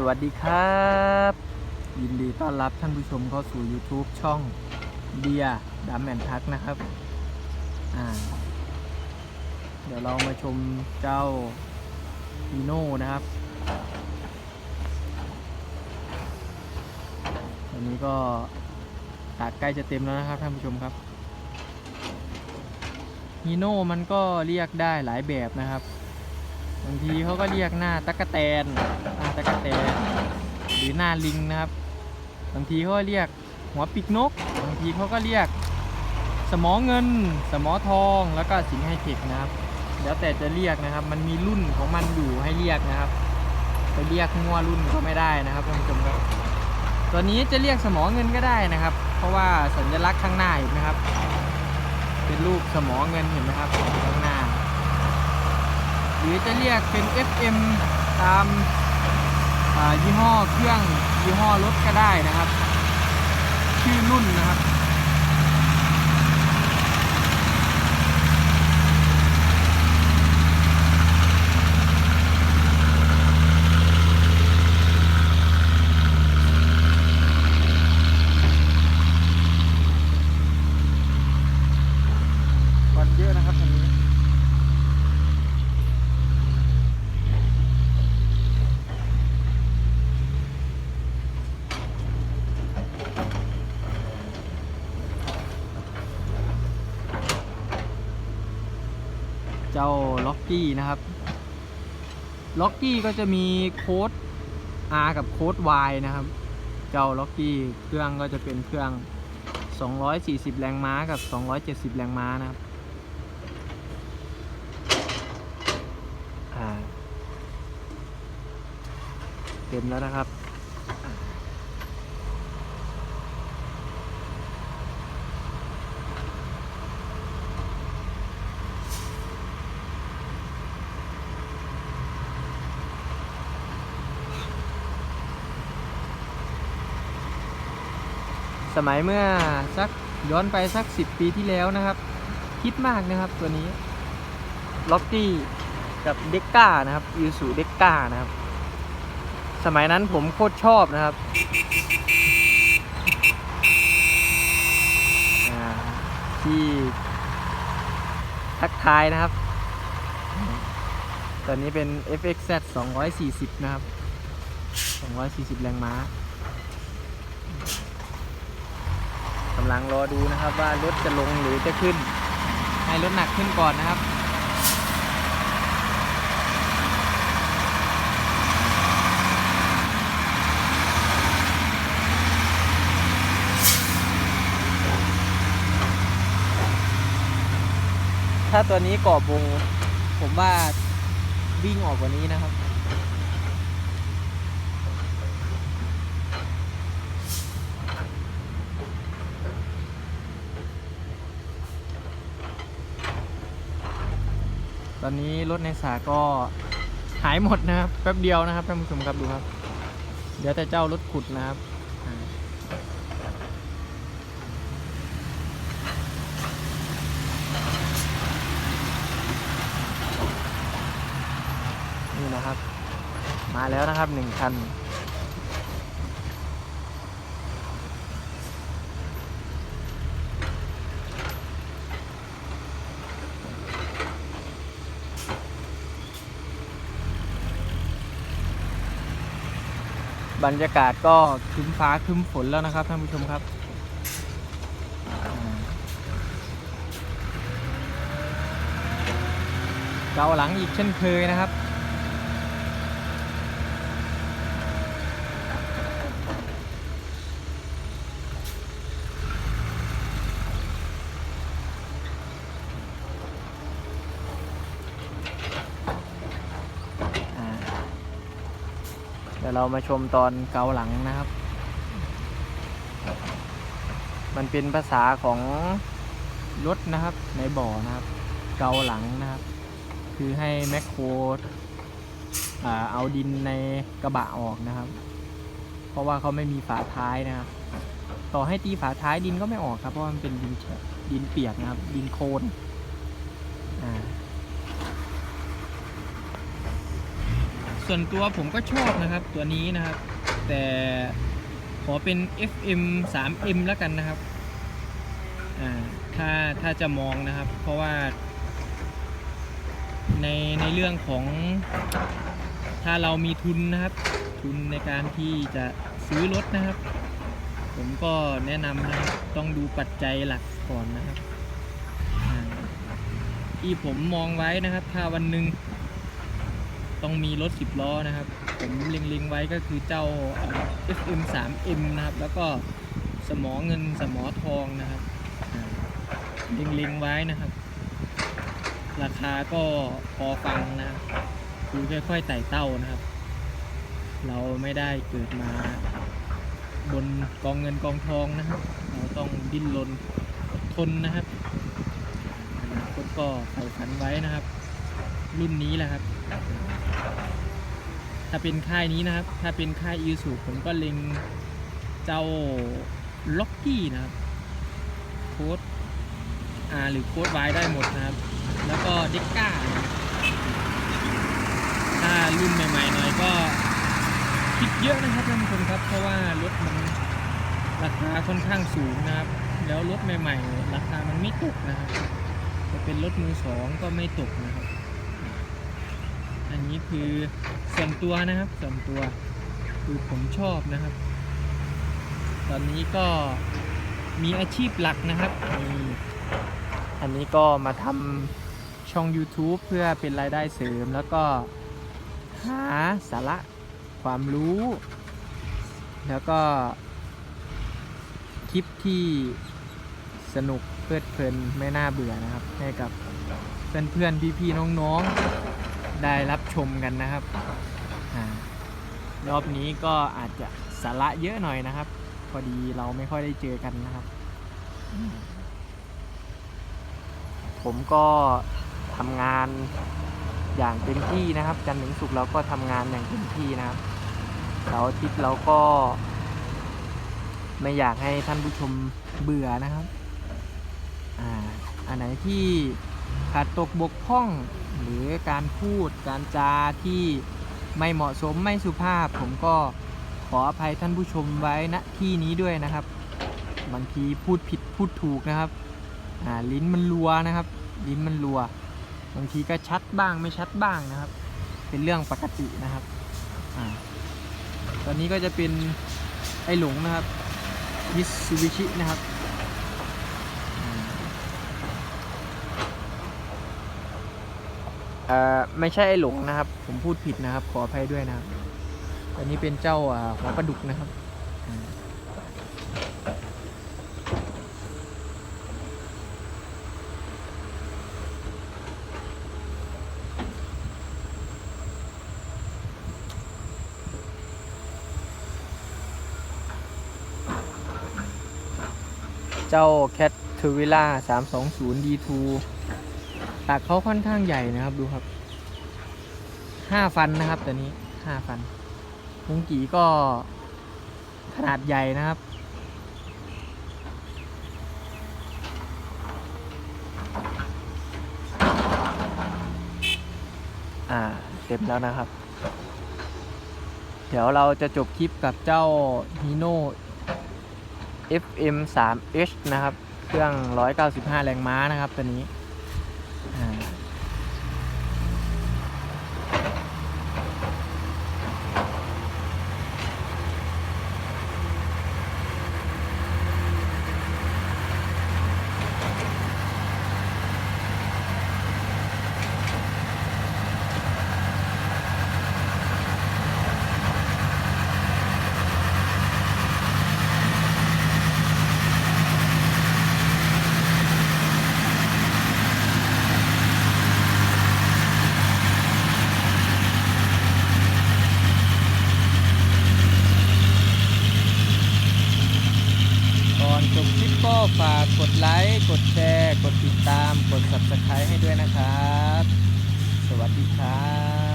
สวัสดีครับ ยินดีต้อนรับท่านผู้ชมเข้าสู่ YouTube ช่องเดียดัมแอนทักนะครับ อ่า เดี๋ยวเรามาชมเจ้าฮีโน่นะครับตอนนี้ก็ตากใกล้จะเต็มแล้วนะครับท่านผู้ชมครับฮีโน่มันก็เรียกได้หลายแบบนะครับ บางทีเขาก็เรียกหน้าตะกะแตนหน้าตะกะแตนหรือหน้าลิงนะครับ บางทีเขาก็เรียกหัวปีกนก บางทีเขาก็เรียกสมอเงิน สมอทองแล้วก็สิงห์ไฮเทคนะครับ แล้วแต่จะเรียกนะครับ มันมีรุ่นของมันอยู่ให้เรียกนะครับไปเรียกงัวรุ่นก็ไม่ได้นะครับท่านผู้ชมครับตัวนี้จะเรียกสมอเงินก็ได้นะครับ เพราะว่าสัญลักษณ์ข้างหน้าเห็นไหมครับ เป็นรูปสมอเงินเห็นไหมครับข้างหน้า หรือจะเรียกเป็น FM ตามยี่ห้อเครื่องยี่ห้อรถก็ได้นะครับ ชื่อรุ่นนะครับ วันเยอะนะครับคันนี้ เจ้า ล็อกกี้นะครับล็อกกี้ก็จะมีโค้ด R กับโค้ด Y นะครับ เจ้าล็อกกี้เครื่องก็จะเป็นเครื่อง 240 แรงม้ากับ 270 แรงม้านะครับอ่าเต็มแล้วนะครับ สมัยเมื่อสักย้อนไปสักสิบปีที่แล้วนะครับ คิดมากนะครับตัวนี้ล็อกกี้กับเด็กก้านะครับยูสูเด็กก้านะครับ สมัยนั้นผมโคตรชอบนะครับที่ทักทายนะครับตัวนี้เป็น FXZ 240 นะครับ 240 แรงม้า กำลังรอดูนะครับว่ารถจะลงหรือจะขึ้น ให้รถหนักขึ้นก่อนนะครับถ้าตัวนี้กรอบวงผมว่าวิ่งออกกว่านี้นะครับ อนนี้รถในสาก็หายหมดนะครับแป๊บเดียวนะครับท่านผู้ชมครับดูครับ เดี๋ยวแต่เจ้ารถขุดนะครับนี่นะครับ มาแล้วนะครับหนึ่งคัน บรรยากาศก็คึ้มฟ้าคึ้มฝนแล้วนะครับท่านผู้ชมครับ เกาหลังอีกเช่นเคยนะครับ เดี๋ยวเรามาชมตอนเกาหลังนะครับ มันเป็นภาษาของรถนะครับ ในบ่อนะครับ เกาหลังนะครับ คือให้แมคโครเอาดินในกระบะออกนะครับ เพราะว่าเขาไม่มีฝาท้ายนะครับ ต่อให้ตีฝาท้ายดินก็ไม่ออกครับ เพราะมันเป็นดินดินเปียกนะครับ ดินโคลนอ่า ส่วนตัวผมก็ชอบนะครับตัวนี้นะครับ แต่ขอเป็น FM 3M แล้วกันนะครับอ่าถ้าถ้าจะมองนะครับ เพราะว่า ในในเรื่องของ ถ้าเรามีทุนนะครับ ทุนในการที่จะซื้อรถนะครับ ผมก็แนะนำนะครับต้องดูปัจจัยหลักก่อนนะครับที่ผมมองไว้นะครับ ถ้าวันหนึ่ง ต้องมีรถ 10 ล้อนะครับ ผมเล็งๆไว้ก็คือเจ้าเอ่อ FM 3M นะครับ แล้วก็สมอเงินสมอทองนะครับเล็งๆไว้นะครับ ราคาก็พอฟังนะคือค่อยๆไต่เต้านะครับ เราไม่ได้เกิดมาบนกองเงินกองทองนะครับ เราต้องดิ้นรนทนนะครับอนาคตก็ใฝ่ฝันไว้นะครับ รุ่นนี้แหละครับ ถ้าเป็นค่ายนี้นะครับ ถ้าเป็นค่ายอีสูผมก็เล็งเจ้าล็อกกี้นะครับ โค้ด R หรือโค้ด Y ได้หมดนะครับ แล้วก็เด็กก้า ถ้ารุ่นใหม่ๆหน่อยก็คิดเยอะนะครับท่านผู้ชมครับ เพราะว่ารถมันราคาค่อนข้างสูงนะครับ แล้วรถใหม่ ๆ ราคามันไม่ตกนะครับจะเป็นรถมือสองก็ไม่ตกนะครับ อันนี้คือส่วนตัวนะครับส่วนตัวคือผมชอบนะครับ ตอนนี้ก็มีอาชีพหลักนะครับอันนี้ก็มาทำช่อง YouTube เพื่อเป็นรายได้เสริมแล้วก็หาสาระความรู้ แล้วก็คลิปที่สนุกเพลิดเพลินไม่น่าเบื่อนะครับ ให้กับเพื่อนเพื่อนพี่พี่ๆน้องๆ ได้รับชมกันนะครับรอบนี้ก็อาจจะสาระเยอะหน่อยนะครับ พอดีเราไม่ค่อยได้เจอกันนะครับ ผมก็ทำงานอย่างเต็มที่นะครับ จันทร์ถึงศุกร์เราก็ทำงานอย่างเต็มที่นะครับเสาร์อาทิตย์เราก็ ไม่อยากให้ท่านผู้ชมเบื่อนะครับ อ่า อันไหนที่ขาดตกบกพร่อง หรือการพูดการจาที่ไม่เหมาะสมไม่สุภาพ ผมก็ขออภัยท่านผู้ชมไว้ณที่นี้ด้วยนะครับ บางทีพูดผิดพูดถูกนะครับลิ้นมันรัวนะครับ ลิ้นมันรัว บางทีก็ชัดบ้างไม่ชัดบ้างนะครับ เป็นเรื่องปกตินะครับอตอนนี้ก็จะเป็นไอหลงนะครับมิตซูบิชินะครับอ่า เอ่อไม่ใช่ไอหลงนะครับ ผมพูดผิดนะครับ ขออภัยด้วยนะครับอันนี้เป็นเจ้าอ่าหัวปลาดุกนะครับอ่าเจ้า Cat t u v i l a 320 D2 ปากเขาค่อนข้างใหญ่นะครับดูครับ5ฟันนะครับตัวนี้5ฟันมุงกีก็ขนาดใหญ่นะครับ อ่าเต็มแล้วนะครับ เดี๋ยวเราจะจบคลิปกับเจ้า Hino FM 3 H นะครับ เครื่อง 195 แรงม้านะครับตัวนี้ อนจบคลิปก็ฝากกดไลค์ กดแชร์ กดติดตาม กด subscribe ให้ด้วยนะครับ สวัสดีครับ